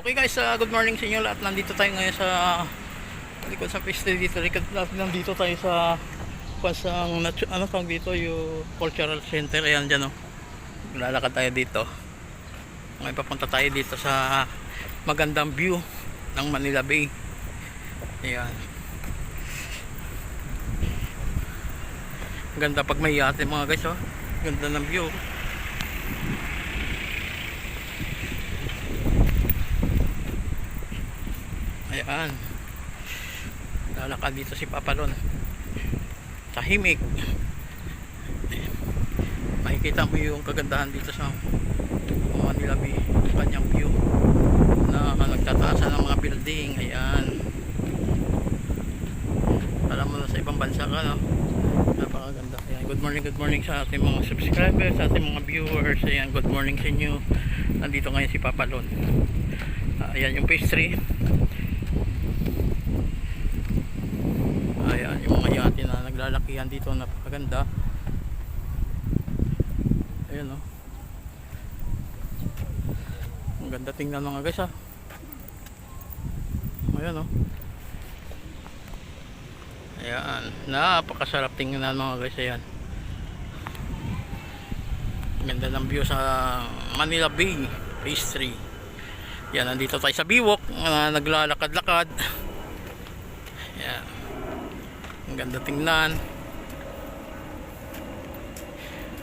Okay guys, uh, good morning sa inyo lahat. Nandito tayo ngayon sa likod sa piste dito. Likod nandito tayo sa pasang ano tawag dito yung cultural center ayan dyan oh. Lalakad tayo dito. Ngayon papunta tayo dito sa magandang view ng Manila Bay. Ayan. Ganda pag may yate mga guys oh. Ganda ng view. Ayan. Lalakad dito si Papalon. Tahimik. Makikita mo yung kagandahan dito sa Manila Bay. Kanyang view na nagtataasan ng mga building. Ayan. Alam mo na sa ibang bansa ka, no? Napakaganda. Ayan. Good morning, good morning sa ating mga subscribers, sa ating mga viewers. Ayan, good morning sa inyo. Nandito ngayon si Papalon. Ayan yung pastry. Ayan, yung mga yate na naglalakihan dito, napakaganda. Ayan, oh. Ang ganda tingnan mga guys, ah. Ayan, oh. Ayan, napakasarap tingnan mga guys, ayan. Ganda ng view sa Manila Bay, pastry. Yan, nandito tayo sa Biwok, na naglalakad-lakad. Yan. Ang ganda tingnan.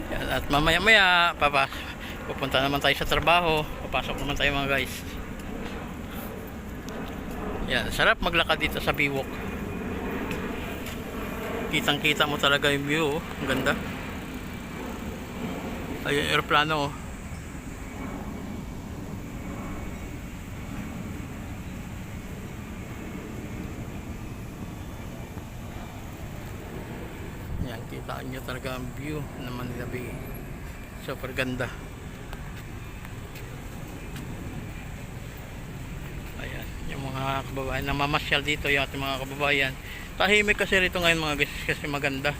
Yan, at mamaya-maya, papa, pupunta naman tayo sa trabaho. Papasok naman tayo mga guys. Yan, sarap maglakad dito sa Biwok. Kitang-kita mo talaga yung view, oh. Ang ganda. Ayun, yung aeroplano, oh. Yan, kita nyo talaga ang view ng Manila Bay. Super ganda. Ayan, yung mga kababayan na mamasyal dito, yung ating mga kababayan. Tahimik kasi rito ngayon mga guys, kasi maganda.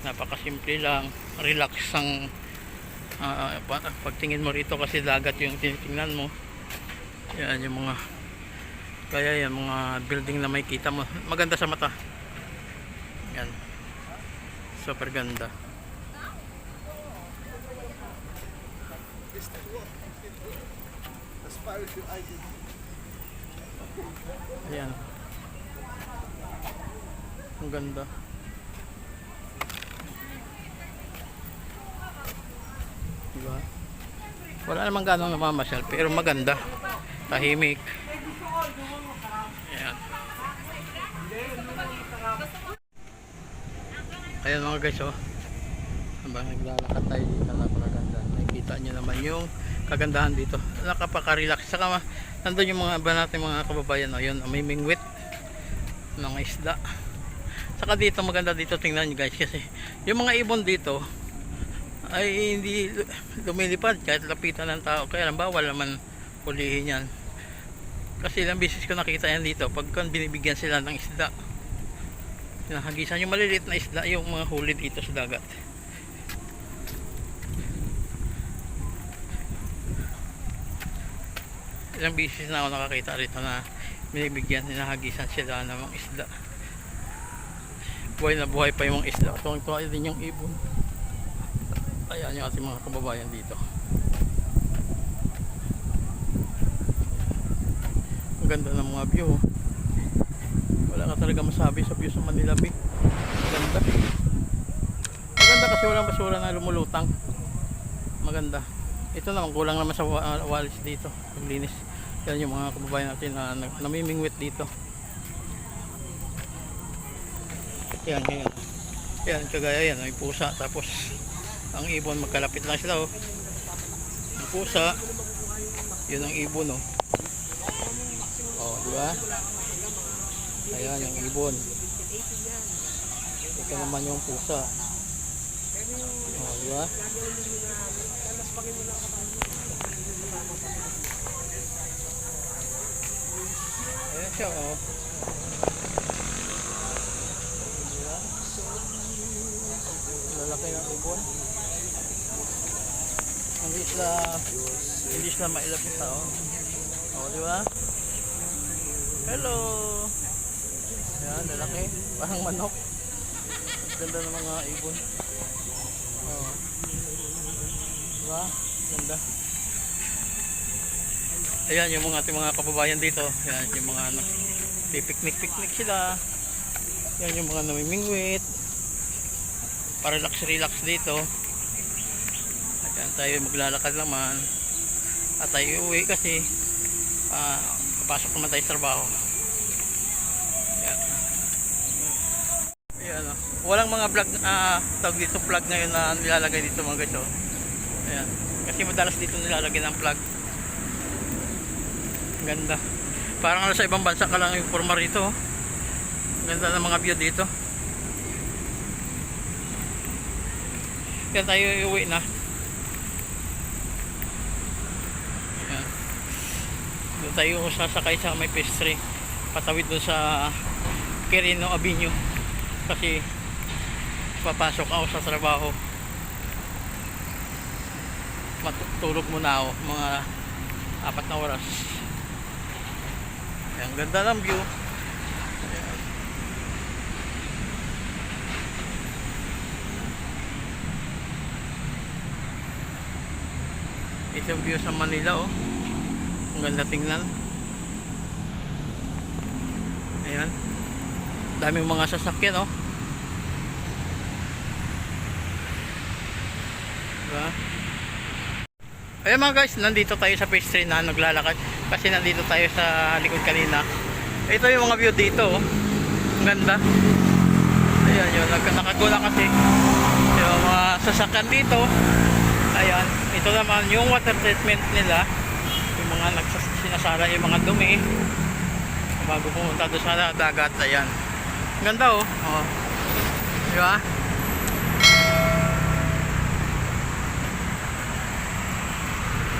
Napakasimple lang, relax ang pa- pagtingin mo rito kasi dagat yung tinitingnan mo. Yan yung mga kaya yan mga building na may kita mo. Maganda sa mata. Yan. Super ganda. Ayan. Ang ganda. Diba? Wala namang ganong namamasyal pero maganda. Tahimik. Ayan. Ayan mga guys oh. Habang naglalakad tayo dito napakaganda. Nakikita nyo naman yung kagandahan dito. Nakapaka-relax. Saka nandun yung mga iba natin mga kababayan. Oh, yun, may mingwit. Mga isda. Saka dito maganda dito tingnan nyo guys kasi yung mga ibon dito ay hindi lu- lumilipad kahit lapitan ng tao. Kaya lang bawal naman hulihin yan. Kasi ilang beses ko nakita yan dito pagka binibigyan sila ng isda. Nahagisan yung maliliit na isda yung mga huli dito sa dagat. Ilang beses na ako nakakita rito na binibigyan, hinahagisan sila ng mga isda. Buhay na buhay pa yung mga isda. Tuwang tuwa din yung ibon. Ayan yung ating mga kababayan dito. Ang ganda ng mga view. Wala ka talaga masabi sa view sa Manila Bay. Maganda. Maganda kasi walang basura na lumulutang. Maganda. Ito naman kulang naman sa wa- ah, walis dito. Paglinis. Yan yung mga kababayan natin na na- namimingwit dito. Yan, yan. Yan, kagaya yan. May pusa. Tapos, ang ibon magkalapit lang sila oh. Ang pusa. Yun ang ibon oh. Oh, di ba? Ayan, yung ibon. Ito naman yung pusa. Oh, di ba? Ayan siya, oh. Di ba? Lalaki ng ibon. Hindi sila hindi sila mailap sa tao. Oh, di di ba? Hello! Yan, lalaki. Parang manok. Ganda ng mga ibon. Oh. Di ba? Ganda. Ayan, yung mga ating mga kababayan dito. Ayan, yung mga ano, pipiknik-piknik sila. Yan yung mga namimingwit. Para relax-relax dito. Ayan, tayo maglalakad naman. At tayo uwi kasi ah, papasok naman tayo sa trabaho. Ayan, oh. Walang mga vlog, ah, tawag dito vlog ngayon na nilalagay dito mga guys. Oh. Ayan. Kasi madalas dito nilalagay ng vlog. Ganda. Parang ano sa ibang bansa ka lang yung forma rito. oh. Ganda ng mga view dito. Yan tayo iuwi na. Yan. Doon tayo sasakay sa may pastry. Patawid doon sa Quirino Avenue. Kasi papasok ako sa trabaho. Matutulog muna ako mga apat na oras. Ang ganda ng view. Ayan. Yung view sa Manila oh. Ang ganda tingnan. Ayan. Daming mga sasakyan oh. Diba? Ayan mga guys, nandito tayo sa 3 na naglalakad kasi nandito tayo sa likod kanina. Ito yung mga view dito. Oh. Ang ganda. Ayan yun, nag nakagula kasi yung mga sasakyan dito. Ayan, ito naman yung water treatment nila. Yung mga nagsas- sinasara yung mga dumi. Bago pumunta doon sa dagat. Ayan. Ganda oh. oh. Di ba?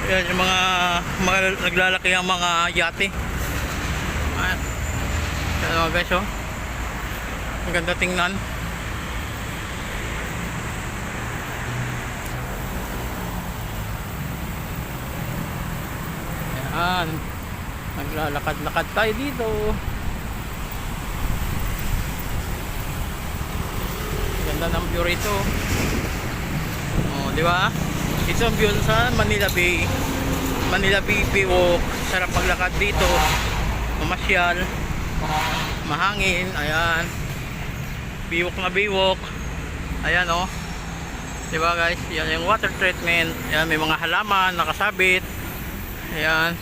Ayan yung mga, mga naglalaki ang mga yate. Ayan. Ayan mga guys oh. Ang ganda tingnan. Ayan. Naglalakad-lakad tayo dito. Ganda ng view rito. Oh, di ba? Ito ang view sa Manila Bay. Manila Bay Walk. Sarap maglakad dito. Mamasyal. Mahangin. Ayan. Biwok na biwok. Ayan oh. Diba guys? Yan yung water treatment. Ayan may mga halaman nakasabit. Ayan.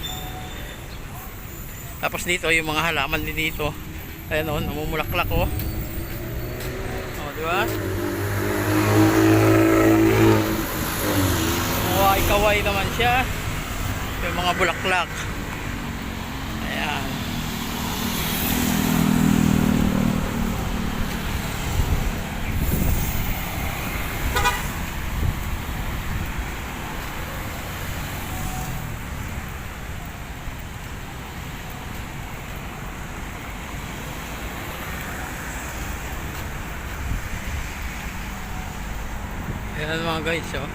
Tapos dito yung mga halaman din dito. Ayan oh, namumulaklak oh. Di ba? Kaway-kaway naman siya. Yung mga bulaklak. Ayan. Ayan mga guys, oh.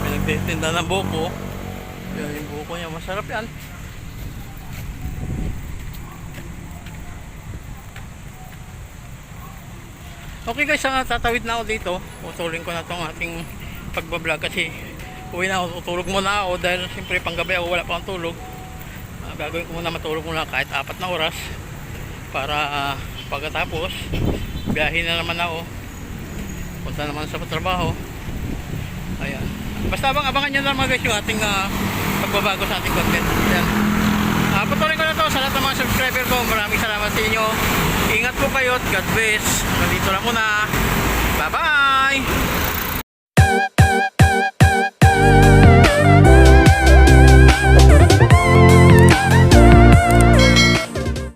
May nagtitinda ng buko. Yan yung buko niya. Masarap yan. Okay guys, ah, tatawid na ako dito. Putulin ko na tong ating pagbablog kasi uwi na ako. Tutulog muna ako dahil siyempre panggabi ako wala pa akong tulog. Ah, gagawin ko muna matulog muna kahit apat na oras para ah, pagkatapos biyahin na naman ako punta naman sa trabaho. Ayan. Basta abang abangan nyo na mga guys yung ating ah, pagbabago sa ating content. Ayan. Uh, patuloy ko na to sa lahat ng mga subscriber ko. Maraming salamat sa inyo. Ingat po kayo God bless. Hanggang dito lang muna. Bye bye